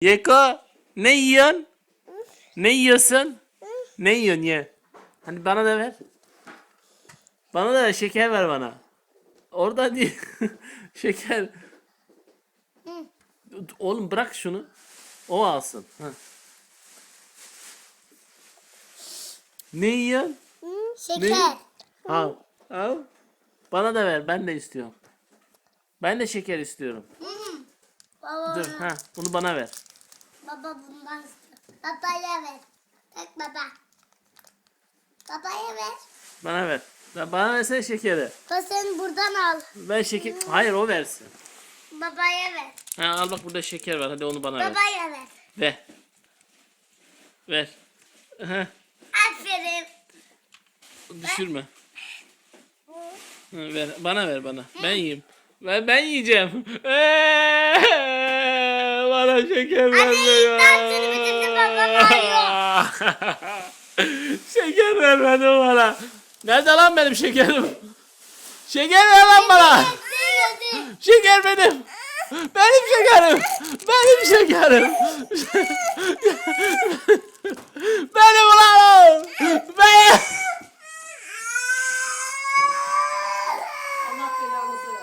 Yeko ne yiyorsun? Ne yiyorsun? Ne yiyorsun ye? Hani bana da ver. Bana da ver şeker ver bana. Orada değil. şeker. Oğlum bırak şunu. O alsın. Ne yiyorsun? Şeker. Al. Al. Bana da ver. Ben de istiyorum. Ben de şeker istiyorum. Baba, Dur. Ha, bunu bana ver. Baba bundan. Babaya ver. Bak baba. Babaya ver. Bana ver. Ya Bana versene şekeri. Baba sen buradan al. Ben şeker... Hayır o versin. Babaya ver. Ha, al bak burada şeker var. Hadi onu bana ver. Babaya ver. Ver. Ver. Ha, Aferin. düşürme. Ha, ver. Bana ver bana. Ben yiyeyim. Ben, ben yiyeceğim. Bana şeker verme ya. iddiasını bitirdi, babam şeker vermedi bana. Nerede lan benim şekerim? Şeker ver lan bana. Şeker benim. Benim şekerim. Benim şekerim.